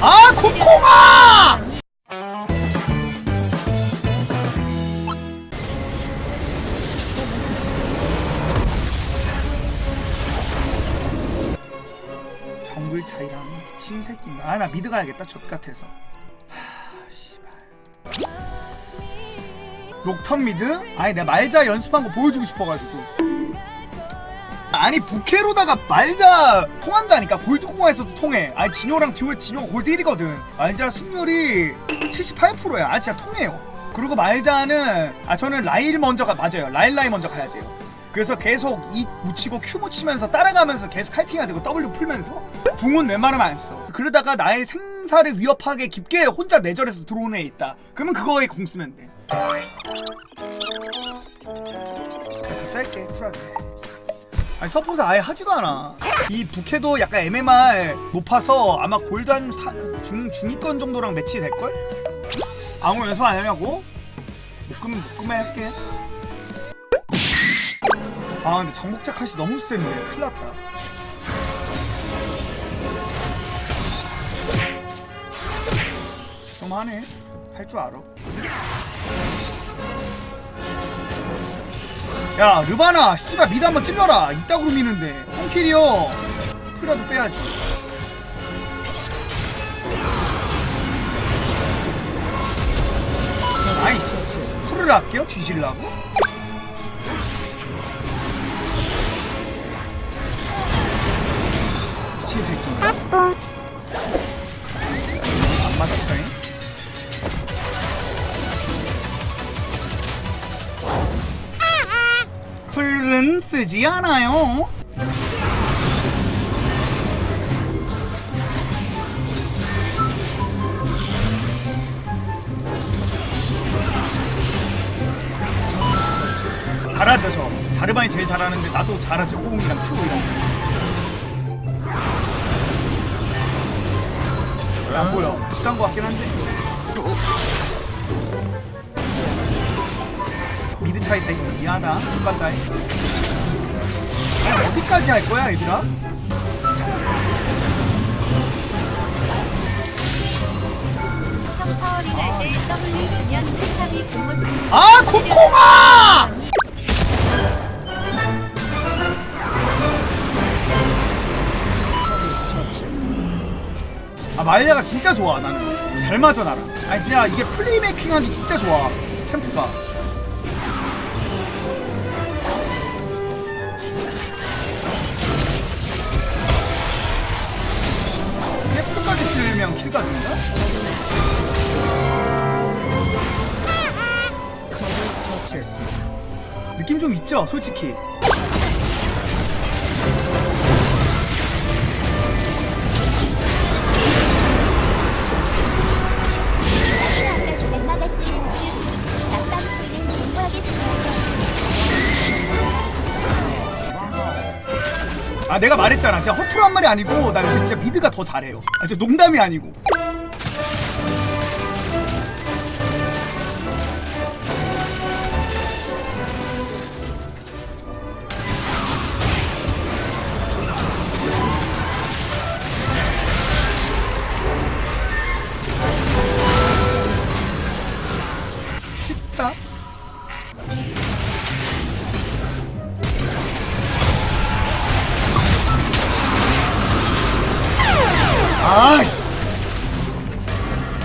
아 코코마! 정글 차이랑 신새끼인가? 아나 미드 가야겠다 족 같아서. 하, 씨발. 녹턴 미드? 아니 내가 말자 연습한 거 보여주고 싶어가지고. 아니 부캐로다가 말자 통한다니까. 골드공화에서도 통해. 아니 진효랑 듀오 진효가 골드 1이거든. 말자 승률이 78%야. 아 진짜 통해요. 그리고 말자는 아 저는 라일 먼저 가 맞아요. 라일 라이 먼저 가야 돼요. 그래서 계속 이 묻히고 큐 묻히면서 따라가면서 계속 칼팅해야 되고 W 풀면서 궁은 웬만하면 안 써. 그러다가 나의 생사를 위협하게 깊게 혼자 내절해서 들어오는 애 있다. 그러면 그거에 궁 쓰면 돼. 짧게 쿨하게 아니 서포트 아예 하지도 않아. 이 부캐도 약간 MMR 높아서 아마 골드 한 사, 중, 중위권 정도랑 매치 될걸? 아무 연습 안 하냐고? 못 끄면 할게. 아 근데 정복자 컷이 너무 센데. 큰일 났다. 좀 하네. 할 줄 알아 야 르바나 씨발 미드 한번 찔러라. 이따구로 미는데. 홈킬이요. 풀이라도 빼야지. 나이스. 풀을 할게요 뒤질라고? 미친 새끼 쓰지 않아요. 잘하죠 저. 자르반이 제일 잘하는데 나도 잘하죠 호응이랑 큐이랑. 안 보여. 직간 것 같긴 한데. 미드 차이 때문에 미안하다 똑같다 어디까지 할 거야 얘들아? 성파워링 할때 W면 세탑이 공모습니다. 아 코코마! 아 말리아가 진짜 좋아 나는 잘 맞아 나랑 아니 진짜 이게 플레이메이킹 하기 진짜 좋아 챔프가 좀 있죠 솔직히. 아 내가 말했잖아. 진짜 허투루 한 말이 아니고 나 요새 진짜 미드가 더 잘해요. 아 진짜 농담이 아니고 쉽다 아이씨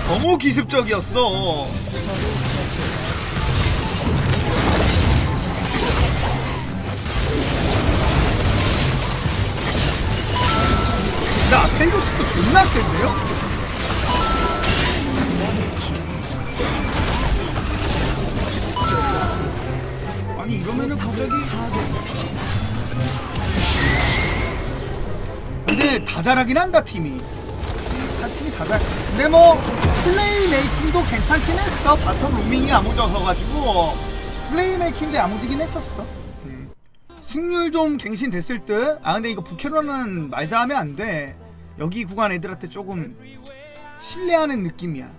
너무 기습적이었어 나 아펠로스도 존나 센데요? 근데 다 잘하긴 한다 팀이 다 팀이 다 잘. 근데 뭐 플레이 메이킹도 괜찮긴 했어. 바텀 로밍이 야무져서 가지고 플레이 메이킹도 야무지긴 했었어. 음. 승률 좀 갱신 됐을 듯. 아 근데 이거 부캐로는 말자 하면 안 돼. 여기 구간 애들한테 조금 신뢰하는 느낌이야.